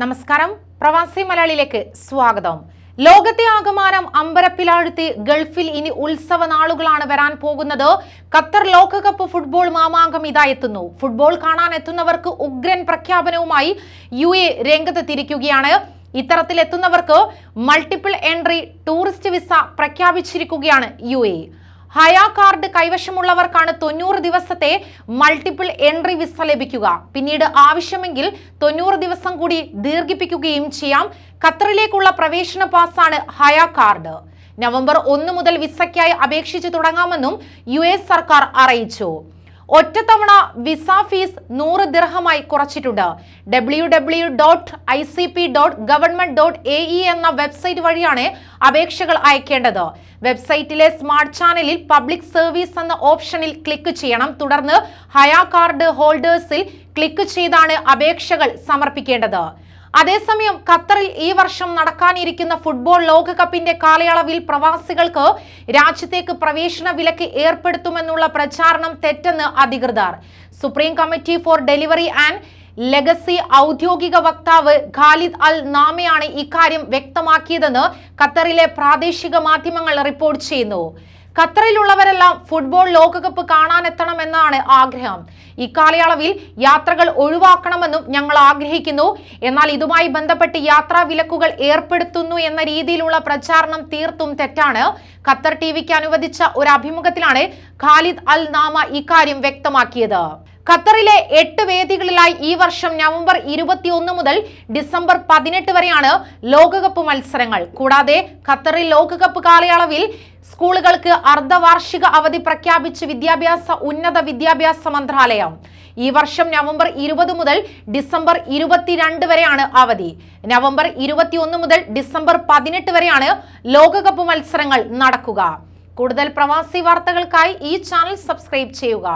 നമസ്കാരം. പ്രവാസി മലയാളിയിലേക്ക് സ്വാഗതം. ലോകത്തെ ആകമാനം അമ്പരപ്പിലാഴ്ത്തി ഗൾഫിൽ ഇനി ഉത്സവ നാളുകളാണ് വരാൻ പോകുന്നത്. ഖത്തർ ലോകകപ്പ് ഫുട്ബോൾ മാമാങ്കം ഇതാ എത്തുന്നു. ഫുട്ബോൾ കാണാൻ എത്തുന്നവർക്ക് ഉഗ്രൻ പ്രഖ്യാപനവുമായി യു എ രംഗത്തെത്തിയിരിക്കുകയാണ്. ഇത്തരത്തിൽ എത്തുന്നവർക്ക് മൾട്ടിപ്പിൾ എൻട്രി ടൂറിസ്റ്റ് വിസ പ്രഖ്യാപിച്ചിരിക്കുകയാണ് യു എ. ഹയ കാർഡ് കൈവശമുള്ളവർക്കാണ് തൊണ്ണൂറ് ദിവസത്തെ മൾട്ടിപ്പിൾ എൻട്രി വിസ ലഭിക്കുക. പിന്നീട് ആവശ്യമെങ്കിൽ തൊണ്ണൂറ് ദിവസം കൂടി ദീർഘിപ്പിക്കുകയും ചെയ്യാം. ഖത്തറിലേക്കുള്ള പ്രവേശന പാസാണ് ഹയ കാർഡ്. നവംബർ ഒന്ന് മുതൽ വിസയ്ക്കായി അപേക്ഷിച്ചു തുടങ്ങാമെന്നും യു സർക്കാർ അറിയിച്ചു. ഒറ്റത്തവണ വിസ ഫീസ് നൂറ് ദിർഹമായി കുറച്ചിട്ടുണ്ട്. W W dot I C P dot government dot A E എന്ന വെബ്സൈറ്റ് വഴിയാണ് അപേക്ഷകൾ അയക്കേണ്ടത്. വെബ്സൈറ്റിലെ സ്മാർട്ട് ചാനലിൽ പബ്ലിക് സർവീസ് എന്ന ഓപ്ഷനിൽ ക്ലിക്ക് ചെയ്യണം. തുടർന്ന് ഹയാ കാർഡ് ഹോൾഡേഴ്സിൽ ക്ലിക്ക് ചെയ്താണ് അപേക്ഷകൾ സമർപ്പിക്കേണ്ടത്. അതേസമയം ഖത്തറിൽ ഈ വർഷം നടക്കാനിരിക്കുന്ന ഫുട്ബോൾ ലോകകപ്പിന്റെ കാലയളവിൽ പ്രവാസികൾക്ക് രാജ്യത്തേക്ക് പ്രവേശന വിലക്ക് ഏർപ്പെടുത്തുമെന്നുള്ള പ്രചാരണം തെറ്റെന്ന് അധികൃതർ. Supreme committee for delivery and legacy ഔദ്യോഗിക വക്താവ് ഖാലിദ് അൽ നാമയാണ് ഇക്കാര്യം വ്യക്തമാക്കിയതെന്ന് ഖത്തറിലെ പ്രാദേശിക മാധ്യമങ്ങൾ റിപ്പോർട്ട് ചെയ്യുന്നു. ഖത്തറിലുള്ളവരെല്ലാം ഫുട്ബോൾ ലോകകപ്പ് കാണാനെത്തണമെന്നാണ് ആഗ്രഹം. ഇക്കാലയളവിൽ യാത്രകൾ ഒഴിവാക്കണമെന്നും ഞങ്ങൾ ആഗ്രഹിക്കുന്നു. എന്നാൽ ഇതുമായി ബന്ധപ്പെട്ട് യാത്രാ വിലക്കുകൾ ഏർപ്പെടുത്തുന്നു എന്ന രീതിയിലുള്ള പ്രചാരണം തീർത്തും തെറ്റാണ്. ഖത്തർ ടി വിക്ക് അനുവദിച്ച ഒരു അഭിമുഖത്തിലാണ് ഖാലിദ് അൽ നാമ ഇക്കാര്യം വ്യക്തമാക്കിയത്. ഖത്തറിലെ എട്ട് വേദികളിലായി ഈ വർഷം നവംബർ ഇരുപത്തിയൊന്ന് മുതൽ ഡിസംബർ പതിനെട്ട് വരെയാണ് ലോകകപ്പ് മത്സരങ്ങൾ. കൂടാതെ ഖത്തറിൽ ലോകകപ്പ് കാലയളവിൽ സ്കൂളുകൾക്ക് അർദ്ധവാർഷിക അവധി പ്രഖ്യാപിച്ച് വിദ്യാഭ്യാസ ഉന്നത വിദ്യാഭ്യാസ മന്ത്രാലയം. ഈ വർഷം നവംബർ ഇരുപത് മുതൽ ഡിസംബർ ഇരുപത്തിരണ്ട് വരെയാണ് അവധി. നവംബർ ഇരുപത്തിയൊന്ന് മുതൽ ഡിസംബർ പതിനെട്ട് വരെയാണ് ലോകകപ്പ് മത്സരങ്ങൾ നടക്കുക. കൂടുതൽ പ്രവാസി വാർത്തകൾക്കായി ഈ ചാനൽ സബ്സ്ക്രൈബ് ചെയ്യുക.